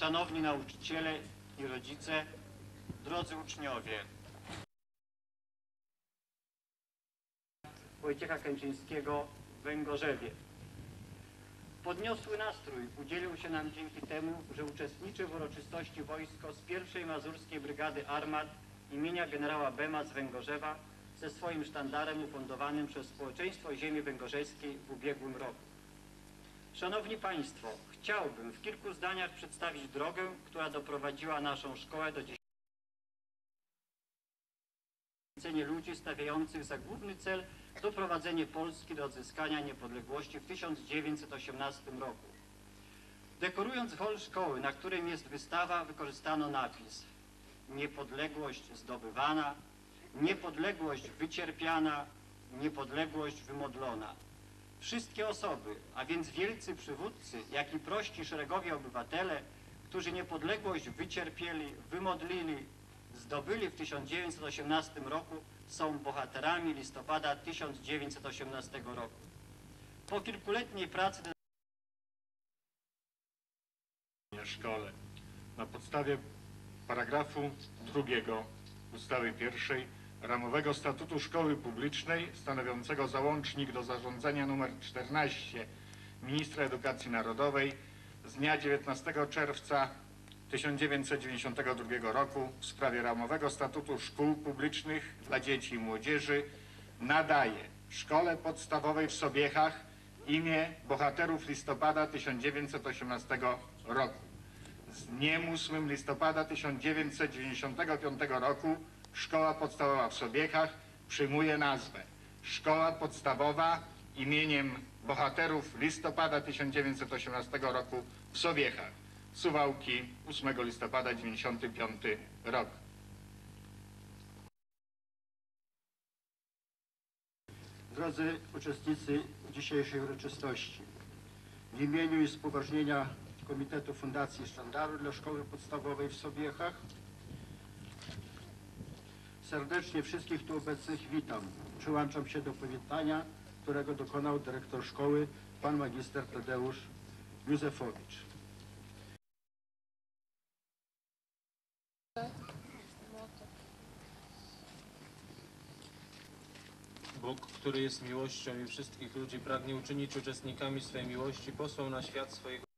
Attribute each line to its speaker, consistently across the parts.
Speaker 1: szanowni nauczyciele i rodzice, drodzy uczniowie. Wojciecha Kęczyńskiego w Węgorzewie. Podniosły nastrój udzielił się nam dzięki temu, że uczestniczy w uroczystości wojsko z pierwszej Mazurskiej Brygady Armat imienia generała Bema z Węgorzewa ze swoim sztandarem ufundowanym przez Społeczeństwo Ziemi Węgorzeskiej w ubiegłym roku. Szanowni Państwo, chciałbym w kilku zdaniach przedstawić drogę, która doprowadziła naszą szkołę do dziesięcenia ludzi stawiających za główny cel doprowadzenie Polski do odzyskania niepodległości w 1918 roku. Dekorując hol szkoły, na którym jest wystawa, wykorzystano napis Niepodległość zdobywana, niepodległość wycierpiana, niepodległość wymodlona. Wszystkie osoby, a więc wielcy przywódcy, jak i prości szeregowi obywatele, którzy niepodległość wycierpieli, wymodlili, zdobyli w 1918 roku, są bohaterami listopada 1918 roku. Po kilkuletniej pracy
Speaker 2: w szkole. Na podstawie paragrafu drugiego ustawy pierwszej ramowego statutu szkoły publicznej stanowiącego załącznik do zarządzenia nr 14 ministra edukacji narodowej z dnia 19 czerwca 1992 roku w sprawie ramowego statutu szkół publicznych dla dzieci i młodzieży nadaje szkole podstawowej w Sobiechach imię bohaterów listopada 1918 roku. Z dniem 8 listopada 1995 roku Szkoła Podstawowa w Sobiechach przyjmuje nazwę Szkoła Podstawowa imieniem bohaterów listopada 1918 roku w Sobiechach. Suwałki 8 listopada 1995 rok.
Speaker 3: Drodzy uczestnicy dzisiejszej uroczystości, w imieniu i z poważnienia Komitetu Fundacji Sztandaru dla Szkoły Podstawowej w Sobiechach serdecznie wszystkich tu obecnych witam. Przyłączam się do powitania, którego dokonał dyrektor szkoły, pan magister Tadeusz Józefowicz.
Speaker 4: Bóg, który jest miłością i wszystkich ludzi pragnie uczynić uczestnikami swej miłości, posłał na świat swojego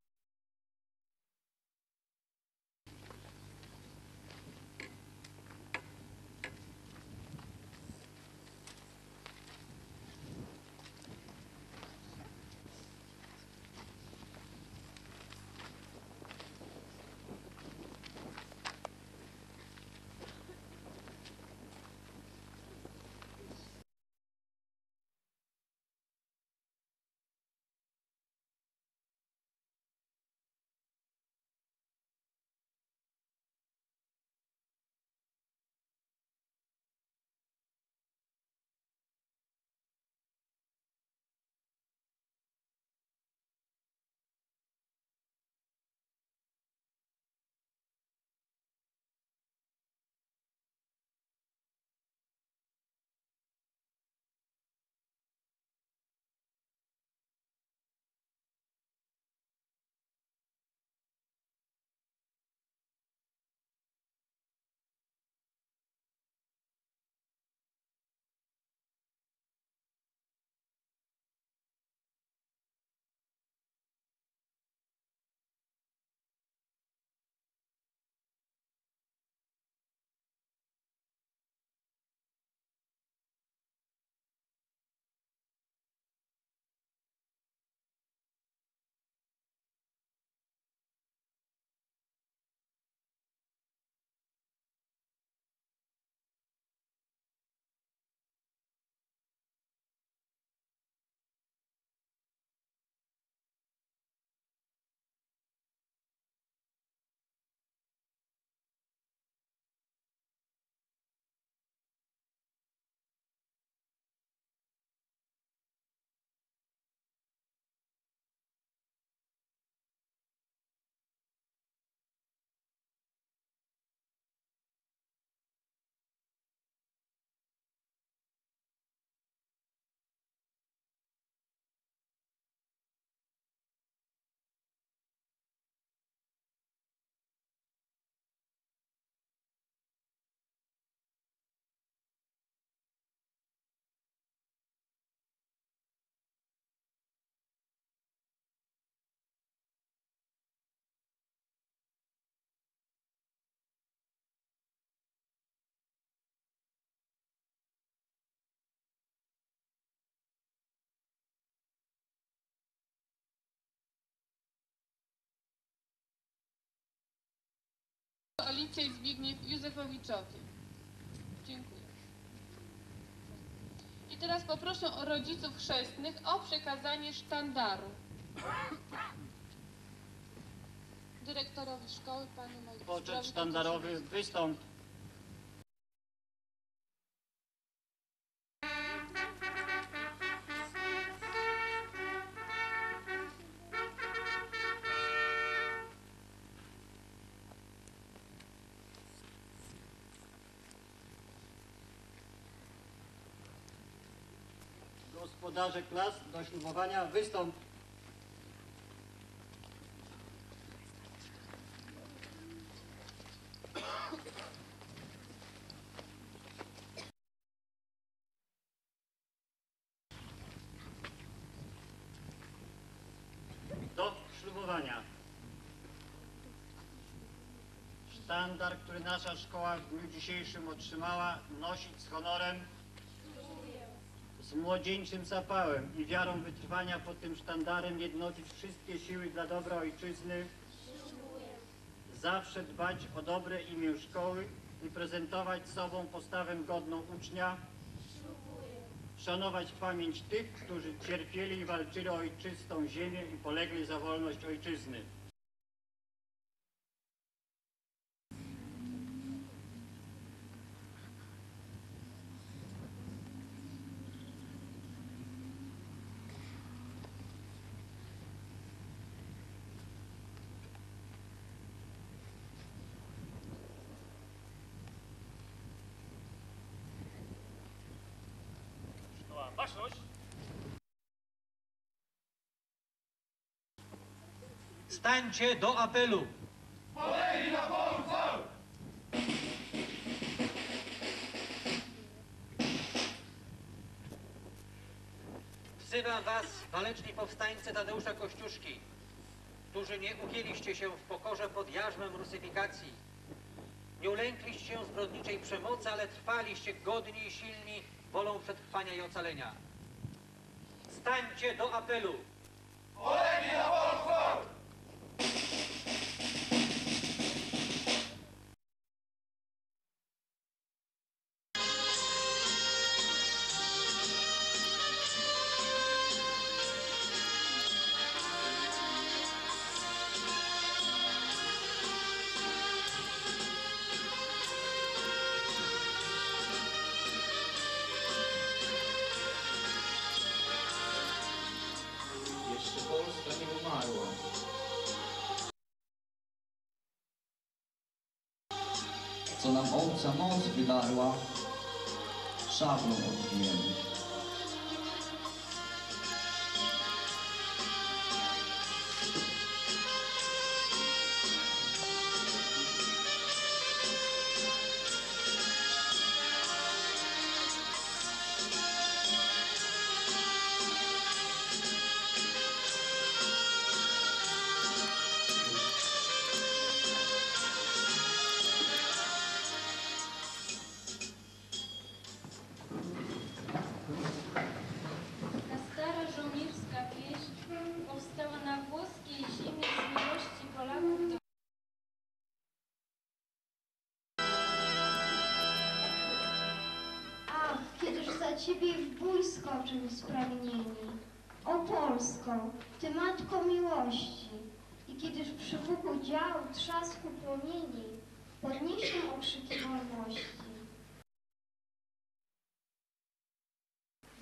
Speaker 5: Alicja i Zbigniew Józefowiczowie. Dziękuję. I teraz poproszę o rodziców chrzestnych o przekazanie sztandaru. Dyrektorowi szkoły, panu magistrowi.
Speaker 1: Poczet sztandarowy wystąp Gospodarze klas do ślubowania wystąp. Do ślubowania. Sztandar, który nasza szkoła w dniu dzisiejszym otrzymała, nosić z honorem, z młodzieńczym zapałem i wiarą wytrwania pod tym sztandarem jednoczyć wszystkie siły dla dobra ojczyzny, zawsze dbać o dobre imię szkoły i prezentować sobą postawę godną ucznia, szanować pamięć tych, którzy cierpieli i walczyli o ojczystą ziemię i polegli za wolność ojczyzny.
Speaker 6: Stańcie do apelu! Wzywam was, waleczni powstańcy Tadeusza Kościuszki, którzy nie ugięliście się w pokorze pod jarzmem rusyfikacji. Nie ulękliście się zbrodniczej przemocy, ale trwaliście godni i silni wolą przetrwania i ocalenia. Stańcie do apelu!
Speaker 7: Jeszcze Co nam obca moc wydarła, szablą odbijemy.
Speaker 8: Za ciebie w bój skoczył spragnieni. O Polsko, ty matko miłości. I kiedyż przy puchu dział trzasku płomieni, podniesie okrzyki wolności.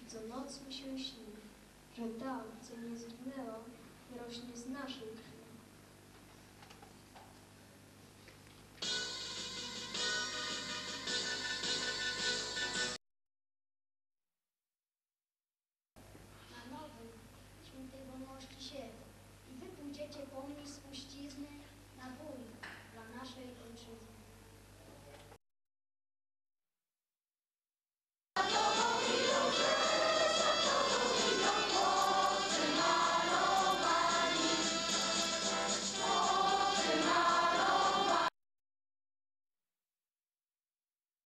Speaker 9: Co noc mi się śni, że ta, co nie zginęła, rośnie z naszej krwi.